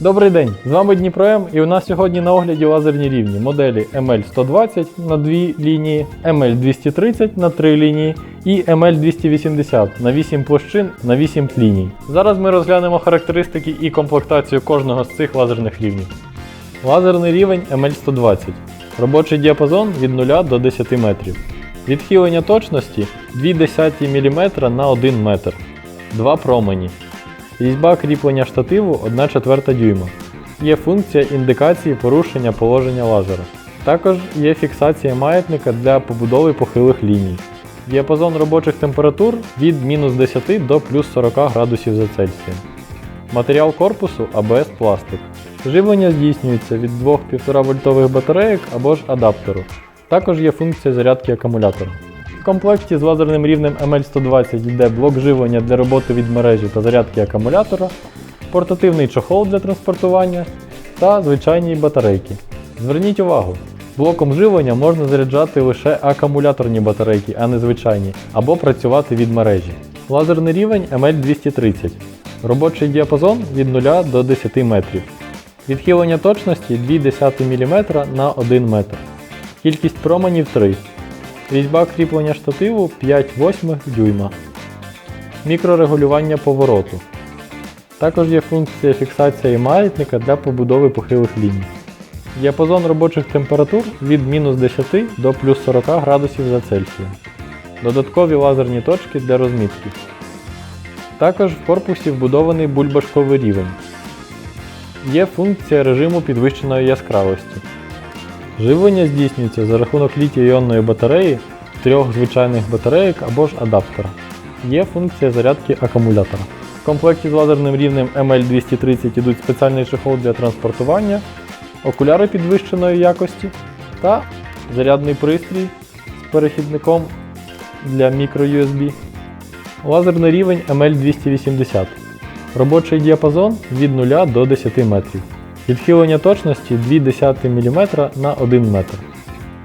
Добрий день! З вами Дніпро М і у нас сьогодні на огляді лазерні рівні моделі ML120 на 2 лінії, ML230 на 3 лінії і ML280 на 8 площин на 8 ліній. Зараз ми розглянемо характеристики і комплектацію кожного з цих лазерних рівнів. Лазерний рівень ML120. Робочий діапазон від 0 до 10 метрів. Відхилення точності 0,2 мм на 1 метр. Два промені. Різьба кріплення штативу 1 четверта дюйма. Є функція індикації порушення положення лазера. Також є фіксація маятника для побудови похилих ліній. Діапазон робочих температур від мінус 10 до плюс 40 градусів за Цельсієм. Матеріал корпусу ABS пластик. Живлення здійснюється від двох 1,5 вольтових батарейок або ж адаптеру. Також є функція зарядки акумулятора. В комплекті з лазерним рівнем ML120 йде блок живлення для роботи від мережі та зарядки акумулятора, портативний чохол для транспортування та звичайні батарейки. Зверніть увагу, блоком живлення можна заряджати лише акумуляторні батарейки, а не звичайні, або працювати від мережі. Лазерний рівень ML230. Робочий діапазон від 0 до 10 метрів. Відхилення точності 0,2 мм на 1 метр. Кількість променів 3. Різьба кріплення штативу 5,8 дюйма. Мікрорегулювання повороту. Також є функція фіксації маятника для побудови похилих ліній. Діапазон робочих температур від мінус 10 до плюс 40 градусів за Цельсієм. Додаткові лазерні точки для розмітки. Також в корпусі вбудований бульбашковий рівень. Є функція режиму підвищеної яскравості. Живлення здійснюється за рахунок літій-іонної батареї, трьох звичайних батарейок або ж адаптера. Є функція зарядки акумулятора. В комплекті з лазерним рівнем ML230 ідуть спеціальний чехол для транспортування, окуляри підвищеної якості та зарядний пристрій з перехідником для microUSB. Лазерний рівень ML280. Робочий діапазон від 0 до 10 метрів. Відхилення точності 0,2 мм на 1 метр.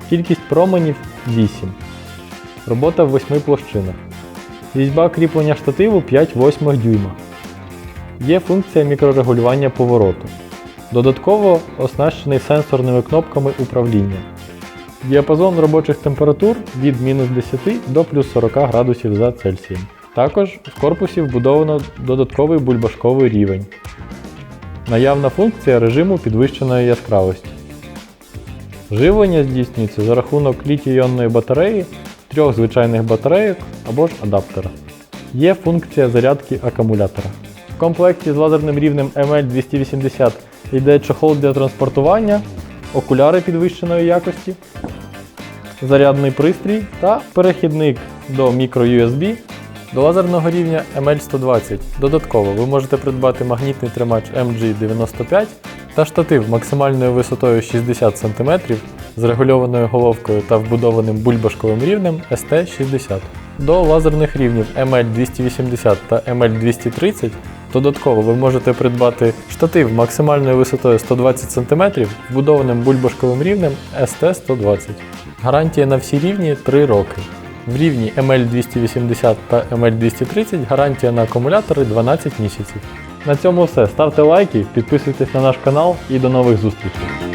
Кількість променів 8. Робота в 8 площинах. Різьба кріплення штативу 5,8 дюйма. Є функція мікрорегулювання повороту. Додатково оснащений сенсорними кнопками управління. Діапазон робочих температур від мінус 10 до плюс 40 градусів за Цельсієм. Також в корпусі вбудовано додатковий бульбашковий рівень. Наявна функція режиму підвищеної яскравості. Живлення здійснюється за рахунок літій-іонної батареї, трьох звичайних батарейок або ж адаптера. Є функція зарядки акумулятора. В комплекті з лазерним рівнем ML280 йде чохол для транспортування, окуляри підвищеної якості, зарядний пристрій та перехідник до microUSB до лазерного рівня ML120. Додатково ви можете придбати магнітний тримач MG95 та штатив максимальною висотою 60 см з регульованою головкою та вбудованим бульбашковим рівнем ST60. До лазерних рівнів ML280 та ML230 додатково ви можете придбати штатив максимальною висотою 120 см вбудованим бульбашковим рівнем ST120. Гарантія на всі рівні 3 роки. В рівні ML280 та ML230 гарантія на акумулятори 12 місяців. На цьому все. Ставте лайки, підписуйтесь на наш канал і до нових зустрічей.